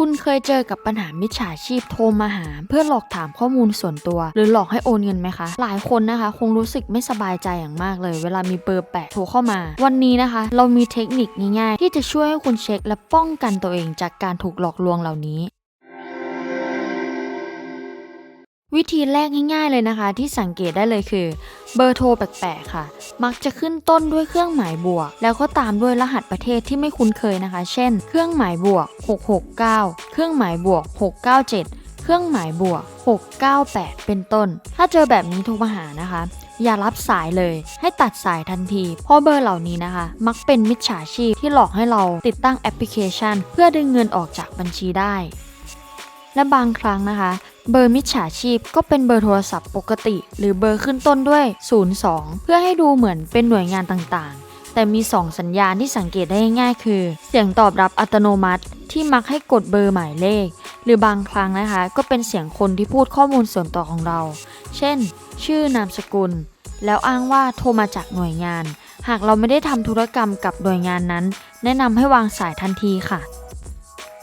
คุณเคยเจอกับปัญหามิจฉาชีพโทรมาหา เพื่อหลอกถามข้อมูลส่วนตัว หรือหลอกให้โอนเงินไหมคะ หลายคนนะคะ คงรู้สึกไม่สบายใจอย่างมากเลย เวลามีเบอร์แปลกโทรเข้ามา วันนี้นะคะ เรามีเทคนิคง่ายๆ ที่จะช่วยให้คุณเช็คและป้องกันตัวเองจากการถูกหลอกลวงเหล่านี้ วิธีแรกง่ายๆเลยนะคะ ที่สังเกตได้เลยคือ เบอร์โทรแปลกๆค่ะ มักจะขึ้นต้นด้วยเครื่องหมายบวก แล้วก็ตามด้วยรหัสประเทศที่ไม่คุ้นเคยนะคะ เช่น เครื่องหมายบวก 669 เครื่องหมายบวก 697 เครื่องหมายบวก 698 เป็นต้น ถ้าเจอแบบนี้โทรมาหานะคะอย่ารับสายเลย ให้ตัดสายทันที เพราะเบอร์เหล่านี้นะคะ มักเป็นมิจฉาชีพที่หลอกให้เราติดตั้งแอปพลิเคชัน เพื่อดึงเงินออกจากบัญชีได้ และบางครั้งนะคะ เบอร์มิจฉาชีพก็เป็นเบอร์โทรศัพท์ปกติ หรือเบอร์ขึ้นต้นด้วย 02 เพื่อให้ดูเหมือนเป็นหน่วยงานต่างๆ แต่มี 2 สัญญาณที่สังเกตได้ง่ายคือ เสียงตอบรับอัตโนมัติที่มักให้กดเบอร์หมายเลข หรือบางครั้งนะคะ ก็เป็นเสียงคนที่พูดข้อมูลส่วนตัวของเรา เช่น ชื่อนามสกุล แล้วอ้างว่าโทรมาจากหน่วยงาน หากเราไม่ได้ทำธุรกรรมกับหน่วยงานนั้น แนะนำให้วางสายทันทีค่ะ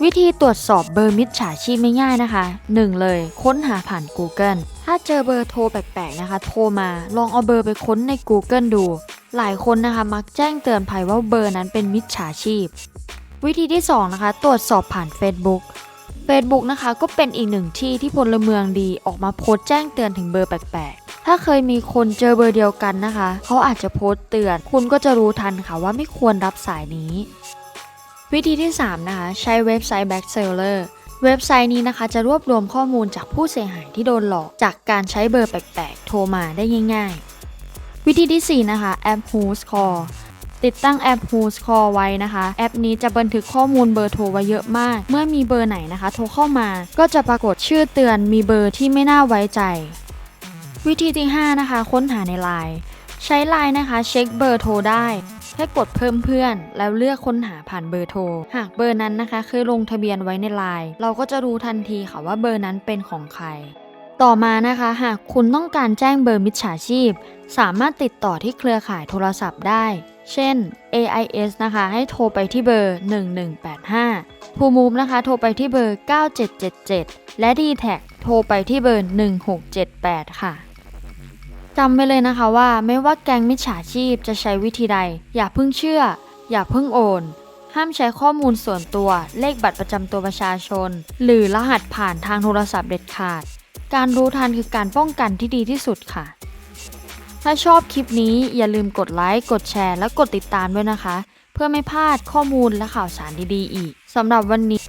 วิธีตรวจสอบเบอร์มิจฉาชีพไม่ง่ายนะคะ 1 เลยค้นหาผ่าน Google ถ้าเจอเบอร์โทรแปลกๆนะคะ โทรมาลองเอาเบอร์ไปค้นใน Google ดู หลายคนนะคะมักแจ้งเตือนภัยว่าเบอร์นั้นเป็นมิจฉาชีพ วิธีที่ 2 นะคะ ตรวจสอบผ่าน Facebook Facebook นะคะก็เป็นอีกหนึ่งที่ที่พลเมืองดีออกมาโพสต์แจ้งเตือนถึงเบอร์แปลกๆ ถ้าเคยมีคนเจอเบอร์เดียวกันนะคะ เขาอาจจะโพสต์เตือน คุณก็จะรู้ทันค่ะว่าไม่ควรรับสายนี้ วิธีที่ 3 นะคะ ใช้เว็บไซต์ Backseller เว็บไซต์นี้นะคะจะรวบรวมข้อมูลจากผู้เสียหายที่โดนหลอก จากการใช้เบอร์แปลกๆ โทรมาได้ง่าย ๆ วิธีที่ 4 นะคะ แอป Who's Call ติดตั้งแอป Who's Call ไว้นะคะ แอปนี้จะบันทึกข้อมูลเบอร์โทรไว้เยอะมาก เมื่อมีเบอร์ไหนนะคะ โทรเข้ามา ก็จะปรากฏชื่อเตือนมีเบอร์ที่ไม่น่าไว้ใจ วิธีที่ 5 นะคะ ค้นหาในไลน์ใช้ไลน์นะคะ เช็คเบอร์โทรได้ แค่กดเพิ่มเพื่อน แล้วเลือกค้นหาผ่านเบอร์โทร หากเบอร์นั้นนะคะเคยลงทะเบียนไว้ในไลน์เราก็จะรู้ทันทีค่ะว่าเบอร์นั้นเป็นของใคร ต่อมานะคะ หากคุณต้องการแจ้งเบอร์มิจฉาชีพ สามารถติดต่อที่เครือข่ายโทรศัพท์ได้ เช่น AIS นะคะ ให้โทรไปที่เบอร์ 1185 p ูมูฟนะคะ โทรไปที่เบอร์ 9777 และ d t แทโทรไปที่เบอร์ 1678 ค่ะ จำไว้เลยนะคะว่าไม่ว่าแก๊งมิจฉาชีพจะใช้วิธีใด อย่าเพิ่งเชื่อ อย่าเพิ่งโอน ห้ามใช้ข้อมูลส่วนตัว เลขบัตรประจำตัวประชาชน หรือรหัสผ่านทางโทรศัพท์เด็ดขาด การรู้ทันคือการป้องกันที่ดีที่สุดค่ะ ถ้าชอบคลิปนี้อย่าลืมกดไลค์ กดแชร์ และกดติดตามด้วยนะคะ เพื่อไม่พลาดข้อมูลและข่าวสารดีๆ อีกสำหรับวันนี้